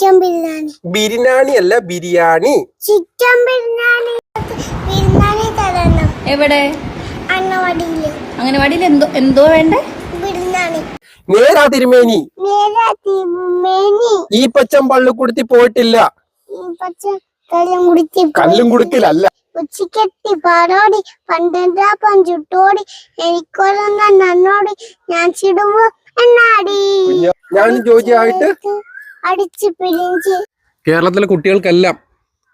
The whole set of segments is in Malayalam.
ചിക്കൻ ബിരിയാണി. ബിരിയാണി അല്ല ബിരിയാണി. ചിക്കൻ ബിരിയാണി ബിരിയാണി തരണം. എവിടെ? അംഗനവാടിയിൽ അംഗനവാടിയിൽ എന്തോ എന്തോ വേണ്ടേ? ബിരിയാണി. നേരാ തിരുമേനി. നേരാ തിരുമേനി. ഈ പച്ചം പള്ളിക്കുടുത്തി പോയിട്ടില്ല. ഈ പച്ച കല്ലും കുടുക്കിലല്ല. ഉച്ചക്കെത്തി പാടോടി പന്ത്രണ്ടാപ്പം ചുട്ടോടി എനിക്കൊരെന്ന നന്നോടി ഞാൻ ചിടുമ്പോ എന്നാടി. ഞാൻ ഞാൻ ജോജിയായിട്ട് അടിച്ച് പിരിഞ്ച് കേരളത്തിലെ കുട്ടികൾക്കെല്ലാം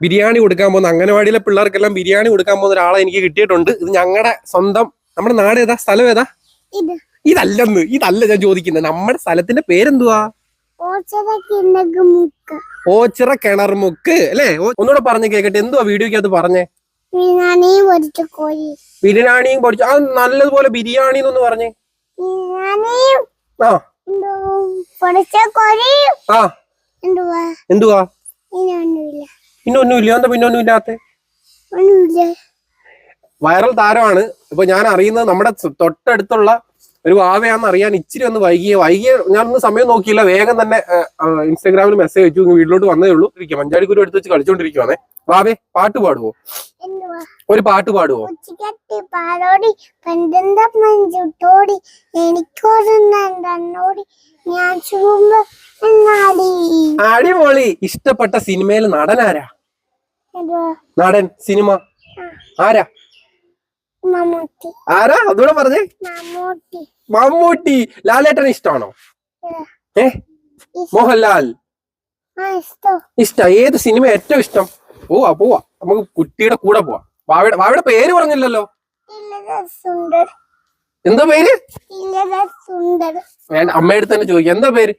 ബിരിയാണി കൊടുക്കാൻ പോകുന്ന അംഗനവാടിയിലെ പിള്ളേർക്കെല്ലാം ബിരിയാണി കൊടുക്കാൻ പോകുന്ന ഒരാളെ എനിക്ക് കിട്ടിയിട്ടുണ്ട്. ഇത് ഞങ്ങളുടെ സ്വന്തം നമ്മുടെ നാട് ഏതാ? സ്ഥലം ഏതാ? ഇതല്ലെന്ന് ഇതല്ല ഞാൻ ചോദിക്കുന്നത് നമ്മുടെ സ്ഥലത്തിന്റെ പേരെന്തുവാ? ഓച്ചിറ കിണർ ഓച്ചിറ കിണർമുക്ക് അല്ലേ? ഒന്നുകൂടെ പറഞ്ഞു കേക്കട്ടെ. എന്തുവാ വീഡിയോക്ക് അത് പറഞ്ഞേ? ബിരിയാണിയും പൊടിച്ചു ആ നല്ലതുപോലെ ബിരിയാണി എന്നൊന്ന് പറഞ്ഞേ. ആ. ആ. എന്തുവാ? എന്താ ഇല്ലാത്ത വൈറൽ താരമാണ്. ഇപ്പൊ ഞാൻ അറിയുന്നത് നമ്മുടെ തൊട്ടടുത്തുള്ള ഒരു വാവയാന്ന് അറിയാൻ ഇച്ചിരി ഒന്ന് വൈകിയ വൈകിയ ഞാനൊന്നും സമയം നോക്കിയില്ല. വേഗം തന്നെ ഇൻസ്റ്റാഗ്രാമിൽ മെസ്സേജ് അയച്ചു. വീട്ടിലോട്ട് വന്നേ ഉള്ളൂ. മഞ്ചാടി മഞ്ചാടിക്കുരു എടുത്ത് വെച്ച് കളിച്ചോണ്ടിരിക്കുവാണേ. വാവേ പാട്ട് പാടുവോ? ഒരു പാട്ട് പാടുവോ? ഞാൻ അടിപൊളി. ഇഷ്ടപ്പെട്ട സിനിമയിൽ നടൻ ആരാ നടൻ സിനിമ. ആരാ? ആരാ? അതുകൂടെ പറഞ്ഞേ. മമ്മൂട്ടി. ലാലേട്ടൻ ഇഷ്ടമാണോ ഏ. മോഹൻലാൽ. ഇഷ്ട. ഏത് സിനിമ ഏറ്റവും ഇഷ്ടം? പോവാ പോവാ. നമുക്ക് കുട്ടിയുടെ കൂടെ പോവാ. വാവയുടെ വാവയുടെ പേര് പറഞ്ഞില്ലല്ലോ. എന്താ പേര്? വേണ്ട അമ്മയുടെ തന്നെ ചോദിക്കാം. എന്താ പേര്?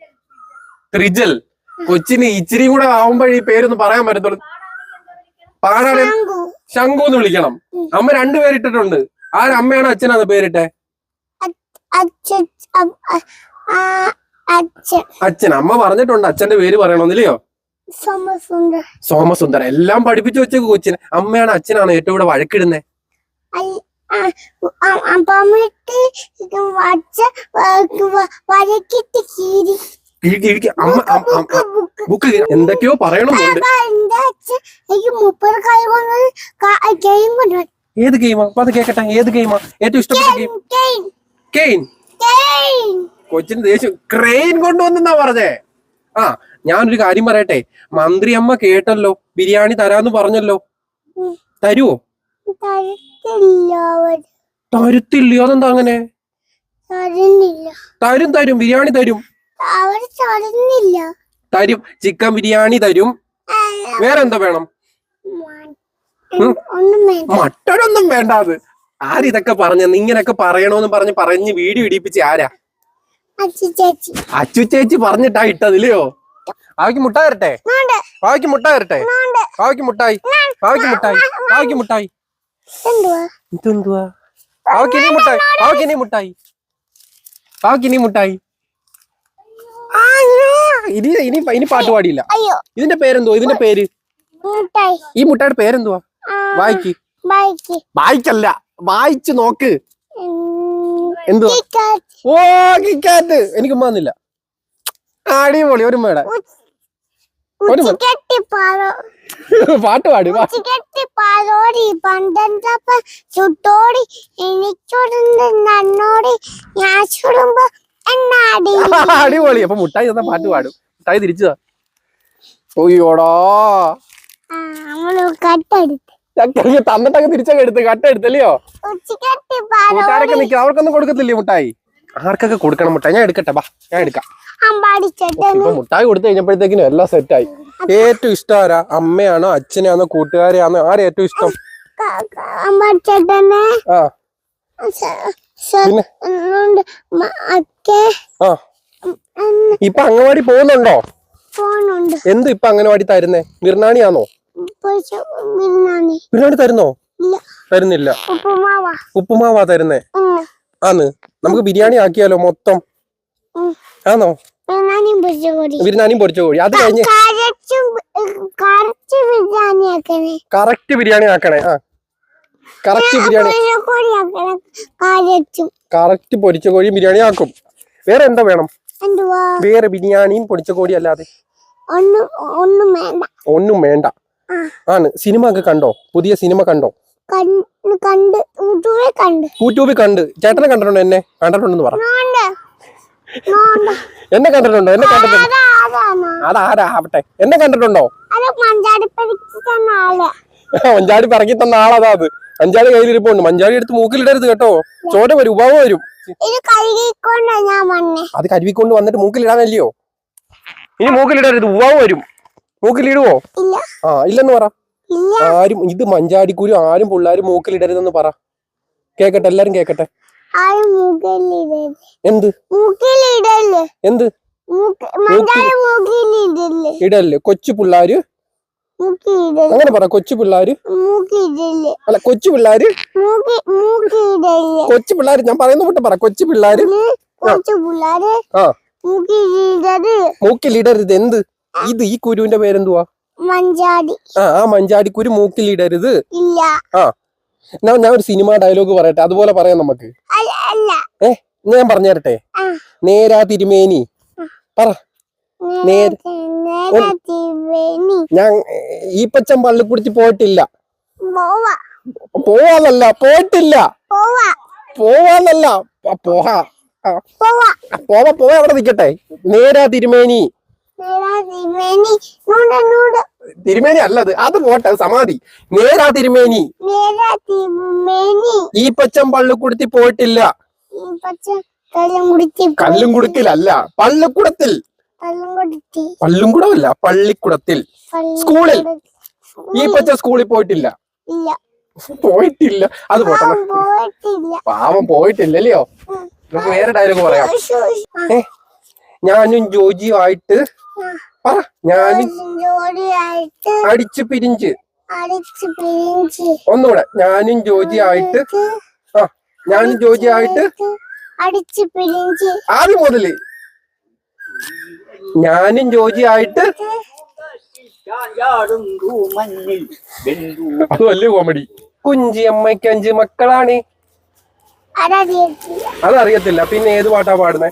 ത്രിജൽ. കൊച്ചിന് ഇച്ചിരി കൂടെ ആവുമ്പോഴേ ഈ പേരൊന്ന് പറയാൻ പറ്റത്തുള്ളൂ. പാടാണ്. ശംഖു. എന്ന് വിളിക്കണം. അമ്മ രണ്ടു ഇട്ടിട്ടുണ്ട് ആര് അമ്മയാണോ അച്ഛനാണ് പേരിട്ടെ? അച്ഛൻ. അമ്മ പറഞ്ഞിട്ടുണ്ട് അച്ഛന്റെ പേര് പറയണമെന്നില്ലയോ? സോമസുന്ദർ. എല്ലാം പഠിപ്പിച്ചു വെച്ച കൊച്ചിന്. അമ്മയാണ് അച്ഛനാണ് ഏറ്റവും കൂടെ വഴക്കിടുന്നേ. ബുക്ക് എന്തൊക്കെയോ പറയണമെന്നുണ്ട് ഏത് ഗെയിമാ അപ്പൊ അത് കേക്കട്ടെ. ഏത് ഗെയിമാ ഏറ്റവും ഇഷ്ടപ്പെട്ട ഗെയിം ഗെയിം കെയിൻ ഗെയിം കൊച്ചിന് ദേഷ്യം. ക്രെയിൻ കൊണ്ടുവന്നാ പറഞ്ഞേ. ആ ഞാനൊരു കാര്യം പറയട്ടെ? മന്ത്രി അമ്മ കേട്ടല്ലോ ബിരിയാണി തരാന്ന് പറഞ്ഞല്ലോ. തരുവോ? തരുത്തില്ലയോ അതെന്താ അങ്ങനെ? തരും തരും ബിരിയാണി തരും. തരും. ചിക്കൻ ബിരിയാണി തരും. വേറെന്താ വേറെ എന്താ വേണം മട്ടനൊന്നും വേണ്ട അത്. ആരിതൊക്കെ പറഞ്ഞെന്ന് ഇങ്ങനൊക്കെ പറയണോന്ന് പറഞ്ഞ് പറഞ്ഞ് വീഡിയോ ഇടിപ്പിച്ച് ആരാ? അച്ചു ചേച്ചി. പറഞ്ഞിട്ടാ ഇട്ടതില്ലയോ ബാവയ്ക്ക് മുട്ട തരട്ടെ പാവയ്ക്ക് ബാവയ്ക്ക് മുട്ട തരട്ടെ പാവയ്ക്ക് ബാവയ്ക്ക് മുട്ടായി. ബാവയ്ക്ക് മുട്ടായി ബാവയ്ക്ക് മുട്ടായി. ഇതെന്തുവാ? ബാവയ്ക്ക് ഇനി മുട്ടായി. ബാവയ്ക്ക് ഇനി മുട്ടായി. ബാവയ്ക്ക് ഇനി മുട്ടായി. ഇനി ഇനി ഇനി പാട്ട് പാടിയില്ല. ഇതിന്റെ പേരെന്തുവാ? ഇതിന്റെ പേര്? ഈ മുട്ടായുടെ പേരെന്തുവാ? വായിക്ക്. വായിക്കല്ല. വായിച്ചു നോക്ക്. എന്തുവാ? ഓ കിക്കാറ്റ്. എനിക്ക് ഉമ്മ വന്നില്ല അടിപൊളി ഒരു മേട ഒരു മ- ഉച്ചക്കെട്ടി പാലോ പാട്ട് പാടി പാലോടി പന്ത്രണ്ടപ്പം ചുട്ടോടി നന്നോടി ഞാൻ ചുടുമ്പോ എന്നാടി? അടിപൊളി. അപ്പൊ മുട്ടായി തന്ന പാട്ട് പാടും. മുട്ടായി തിരിച്ചതാ. ഓയ്യോടാ ആ, നമ്മൾ കട്ടെടുത്ത്. ചക്കരക്ക് തന്നിട്ടൊക്കെ തിരിച്ചൊക്കെ എടുത്ത് കട്ട എടുത്തല്ലയോ നിൽക്കുക അവർക്കൊന്നും കൊടുക്കത്തില്ലേ മുട്ടായി? ആർക്കൊക്കെ കൊടുക്കണം മുട്ടായി? ഞാൻ എടുക്കട്ടെ ബാ. ഞാൻ എടുക്കാം. ഇപ്പൊ മുട്ടായി കൊടുത്തു കഴിഞ്ഞപ്പോഴത്തേക്കിനും എല്ലാം സെറ്റായി ഏറ്റവും ഇഷ്ടം ആരാ അമ്മയാണോ അച്ഛനാണോ കൂട്ടുകാരെയാണോ? ആരാ ഏറ്റവും ഇഷ്ടം? ആ പിന്നെ? ഇപ്പൊ അംഗൻവാടി പോകുന്നുണ്ടോ? എന്ത് ഇപ്പൊ അംഗൻവാടി തരുന്നേ? ബിരിയാണി മിർനാണി തരുന്നോ? തരുന്നില്ല. ഉപ്പുമാവ. ഉപ്പുമാവാ തരുന്നേ. ആന്ന്. നമുക്ക് ബിരിയാണി ആക്കിയാലോ മൊത്തം. ആണോ? ബിരിയാണിയും പൊരിച്ച കോഴി അത് കഴിഞ്ഞ് കറക്റ്റ് ബിരിയാണി ആക്കണേ. ആ. കറക്റ്റ് ബിരിയാണി. കറക്റ്റ് പൊരിച്ച കോഴി ബിരിയാണി ആക്കും. വേറെ എന്താ വേണം? വേറെ ബിരിയാണിയും പൊടിച്ച കോഴി അല്ലാതെ. ഒന്നും വേണ്ട. ആണ്. സിനിമ ഒക്കെ കണ്ടോ? പുതിയ സിനിമ കണ്ടോ? യൂട്യൂബിൽ കണ്ട്. ചേട്ടനെ കണ്ടിട്ടുണ്ടോ എന്നെ? കണ്ടിട്ടുണ്ടെന്ന് പറഞ്ഞു എന്നെ കണ്ടിട്ടുണ്ടോ? എന്നെ കണ്ടിട്ടുണ്ടോ അതാരാ ആവട്ടെ. എന്നെ കണ്ടിട്ടുണ്ടോ? മഞ്ചാടി പറക്കി തന്ന ആളതാ അത്. മഞ്ചാടി കയ്യിലിരിപ്പുണ്ട്. മഞ്ചാടി എടുത്ത് മൂക്കിലിടരുത് കേട്ടോ. ചോര വരും ഉപാവ വരും. അത് കരുവിക്കൊണ്ട് വന്നിട്ട് മൂക്കിലിടാനല്ലയോ? ഇനി മൂക്കിലിടരുത് ഉവാവ് വരും. മൂക്കിലിടുവോ? ആ ഇല്ലെന്ന് പറ. ആരും ഇത് മഞ്ചാടിക്കുരു ആരും പിള്ളേരും മൂക്കിലിടരുതെന്ന് പറ. കേക്കട്ടെ എല്ലാരും കേക്കട്ടെ. എന്ത്? എന്ത്? മഞ്ചാടി ഇടല്ലേ കൊച്ചു പിള്ളാര്? അങ്ങനെ പറ. കൊച്ചു പിള്ളാര്? അല്ല കൊച്ചു പിള്ളാര്? കൊച്ചു പിള്ളാര്. ഞാൻ പറയുന്ന വിട്ട് പറ. കൊച്ചു പിള്ളാര്? ആ. മൂക്കിലിടരുത്. എന്ത്? ഇത് ഈ കുരുവിന്റെ പേരെന്തുവാ? മഞ്ചാടി. ആ ആ മഞ്ചാടിക്കുരു മൂക്കിലിടരുത്. ഇല്ല. ആ. ഞാൻ ഞാൻ ഒരു സിനിമ ഡയലോഗ് പറയട്ടെ. അതുപോലെ പറയാം നമുക്ക്. ഏ ഞാൻ പറഞ്ഞു തരട്ടെ? നേരാ തിരുമേനി. പറ. ഞാൻ ഈ പച്ചൻ പള്ളിക്കുടിച്ച് പോയിട്ടില്ല. പോവാ. പോവാന്നല്ല പോയിട്ടില്ല. പോവാ. പോവാന്നല്ല. പോവാ. പോവാ. പോവാ അവിടെ നിക്കട്ടെ നേരാ തിരുമേനി. തിരുമേനി അല്ലത്. അത് പോട്ടെ സമാധി. നേരാ തിരുമേനി. ഈ ഈ കുടുത്തി പള്ളിക്കുടുത്തി പോയിട്ടില്ല പച്ച കല്ലും കുടുക്കിലല്ല പള്ളിക്കുടത്തിൽ കള്ളം കുടിച്ച് പള്ളും കുടമല്ല പള്ളിക്കുടത്തിൽ. സ്കൂളിൽ. ഈ പച്ച സ്കൂളിൽ പോയിട്ടില്ല. പോയിട്ടില്ല. അത് പോട്ടെ പോയിട്ടില്ല. പാവം പോയിട്ടില്ലല്ലയോ? നമുക്ക് വേറെ ഡയലോഗ് പറയാം. ഞാനും ജോജിയും ആയിട്ട് പറ. ഞാനും അടിച്ചു പിരിഞ്ച്. ഒന്നുകൂടെ. ഞാനും ജോജി ആയിട്ട് ആ ഞാനും ജോജി ആയിട്ട് അടിച്ച് പിരിഞ്ച്. ആദ്യം മുതൽ. ഞാനും ജോജി ആയിട്ട് അത് വലിയ കോമഡി കുഞ്ചി അമ്മയ്ക്ക് അഞ്ച് മക്കളാണ്. അതറിയത്തില്ല. പിന്നെ ഏത് പാട്ടാ പാടുന്നേ?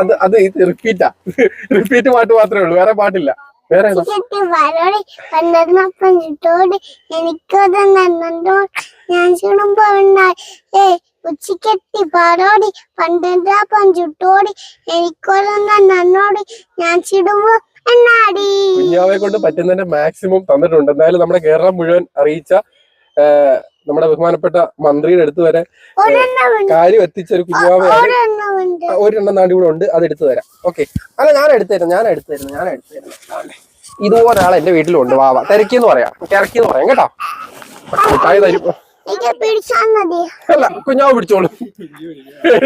അത് അത് ഇത് റിപ്പീറ്റാ റിപ്പീറ്റ് പാട്ട് മാത്രമേ ഉള്ളൂ. വേറെ പാട്ടില്ല. വേറെ ഉച്ചക്കെത്തി പാടോടി പണ്ടപ്പം ചുട്ടോടി. എനിക്കൊരെണ്ണം നന്നോടി. ഞാൻ ചിടുമ്പോ എന്നാടി? കുഞ്ഞാവെ കൊണ്ട് പറ്റുന്നതിന്റെ മാക്സിമം തന്നിട്ടുണ്ട്. എന്തായാലും നമ്മുടെ കേരളം മുഴുവൻ അറിയിച്ച നമ്മുടെ ബഹുമാനപ്പെട്ട മന്ത്രിയുടെ അടുത്ത് വരെ കാര്യം എത്തിച്ച ഒരു കുഞ്ഞാവയാണ് ഒരെണ്ണം നാടി കൂടെ ഉണ്ട്. അത് എടുത്തു തരാം. ഓക്കെ. അല്ല ഞാൻ എടുത്തു തരാം ഞാൻ എടുത്തു ഞാൻ എടുത്തു. ഇതുപോലെ ആൾ എന്റെ വീട്ടിലുണ്ട് വാവ. തിരക്കിന്ന് പറയാം. തിരക്കിന്ന് പറയാം കേട്ടോ. തരും. അല്ല കുഞ്ഞാവ് പിടിച്ചോളൂ.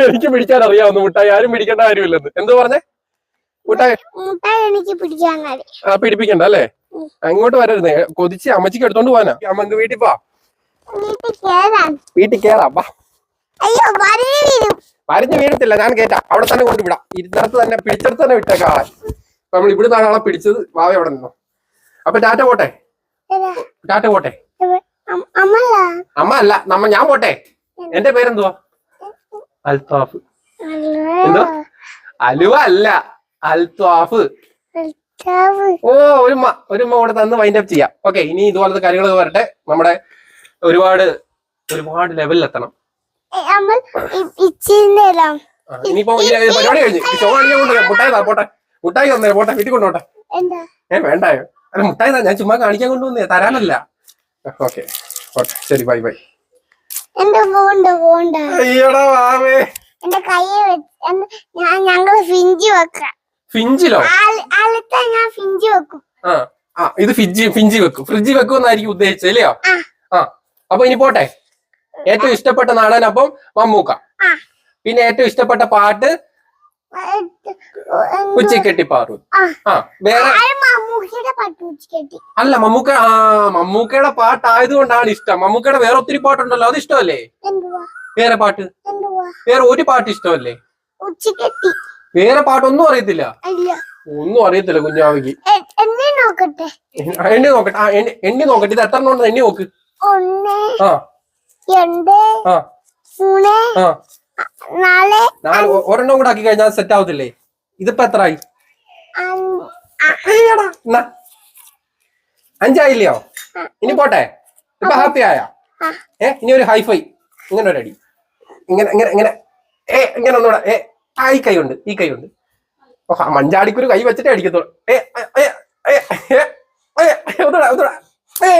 എനിക്ക് പിടിക്കാൻ അറിയാവുന്നു മുട്ടായി. ആരും പിടിക്കേണ്ട കാര്യമില്ലെന്ന്. എന്തോ പറഞ്ഞേ? മുട്ടായി. ആ പിടിപ്പിക്കണ്ട അല്ലേ? അങ്ങോട്ട് വരരുത്. കൊതിച്ച് അമ്മച്ചിക്ക് എടുത്തോണ്ട് പോവാനാ. അമ്മയ്ക്ക് വീട്ടിൽ പോ വീട്ടിൽ കേറാം. വാ. പറഞ്ഞു വീഴത്തില്ല ഞാൻ കേറ്റാം. അവിടെ തന്നെ കൊണ്ട് വിടാം. ഇരുന്നിടത്ത് തന്നെ പിടിച്ചെടുത്ത് തന്നെ വിട്ടേക്കാം ആളെ. നമ്മൾ ഇവിടുന്നാണ് ആളെ പിടിച്ചത്. വാവ അവിടെ നിന്നോ. അപ്പൊ ടാറ്റ പോട്ടെ? ടാറ്റ പോട്ടെ? അമ്മ അല്ല നമ്മ ഞാൻ പോട്ടെ? എന്റെ പേരെന്തുവാ? അൽത്താഫ്. എന്തോ? അലുവ അല്ല അൽത്താഫ്. ഓ ഒരുമ്മ ഒരുമ്മ ഒരു കൂടെ തന്ന് വൈൻഡപ്പ് ചെയ്യാം. ഓക്കെ ഇനി ഇതുപോലത്തെ കാര്യങ്ങളൊക്കെ വരട്ടെ. നമ്മുടെ ഒരുപാട് ഒരുപാട് ലെവലിൽ എത്തണം. ഇനിയിപ്പോ പരിപാടി കഴിഞ്ഞ്. മുട്ടായി താ പോട്ടെ. മുട്ടായി തന്നേ പോട്ടെ. വീട്ടിൽ കൊണ്ടോട്ടെ ഏ വേണ്ടായോ അല്ല മുട്ടായി താ ഞാൻ ചുമ്മാ കാണിക്കാൻ കൊണ്ടുവന്നേ. തരാനല്ല. ഓക്കെ. ഓക്കെ ശരി ബൈ ബൈ. അയ്യടാ വാവേ എന്റെ ഞങ്ങൾ ഫിഞ്ചി വെക്കാം. ഫിഞ്ചിലോ? ഞാൻ ഫിഞ്ചി വെക്കും. ആ ഇത് ഫിഞ്ചി ഫിഞ്ചി വെക്കും. ഫ്രിഡ്ജി വെക്കുമെന്നായിരിക്കും ഉദ്ദേശിച്ചത് അല്ലയോ? അപ്പൊ ഇനി പോട്ടെ. ഏറ്റവും ഇഷ്ടപ്പെട്ട നാടൻ അപ്പം മമ്മൂക്ക. പിന്നെ ഏറ്റവും ഇഷ്ടപ്പെട്ട പാട്ട്? ഉച്ചക്കെട്ടിപ്പാറു ആ. വേറെ അല്ല മമ്മൂക്ക ആ മമ്മൂക്കയുടെ പാട്ടായതുകൊണ്ടാണ് ഇഷ്ടം. മമ്മൂക്കയുടെ വേറെ ഒത്തിരി പാട്ടുണ്ടല്ലോ അത് ഇഷ്ടമല്ലേ? വേറെ പാട്ട്? വേറെ ഒരു പാട്ട് ഇഷ്ടമല്ലേ? വേറെ പാട്ടൊന്നും അറിയത്തില്ല. ഒന്നും അറിയത്തില്ല കുഞ്ഞാവിക്ക് എ- എന്നെ നോക്കട്ടെ. എണ്ണി നോക്കട്ടെ. എണ്ണി എണ്ണി നോക്കട്ടെ. ഇത് എത്ര എണ്ണം എണ്ണി നോക്ക്. ഒന്ന് രണ്ട് മൂന്ന് നാല് നാല്. ഒരെണ്ണം കൂടെ ആക്കി കഴിഞ്ഞാൽ സെറ്റ് ആവത്തില്ലേ? ഇതിപ്പോ എത്ര ആയി. അഞ്ചായില്ലയോ? ഇനി പോട്ടെ. ഇപ്പൊ ഹാപ്പി ആയ? ഏ ഇനി ഒരു ഹൈഫൈ ഇങ്ങനെ ഒരു അടി ഇങ്ങനെ ഇങ്ങനെ ഇങ്ങനെ. ഏ ഇങ്ങനെ ഒന്നുകൂടെ. ഏ ആ ഈ കൈ ഉണ്ട് ഈ കൈ ഉണ്ട് മഞ്ചാടിക്കൊരു കൈ വെച്ചിട്ടേ അടിക്കത്തുള്ളൂ. ഏ ഏ, ഏ, ഏ, ഏ, ഏ, ഒന്നുകൂടെ ഒന്നുകൂടെ.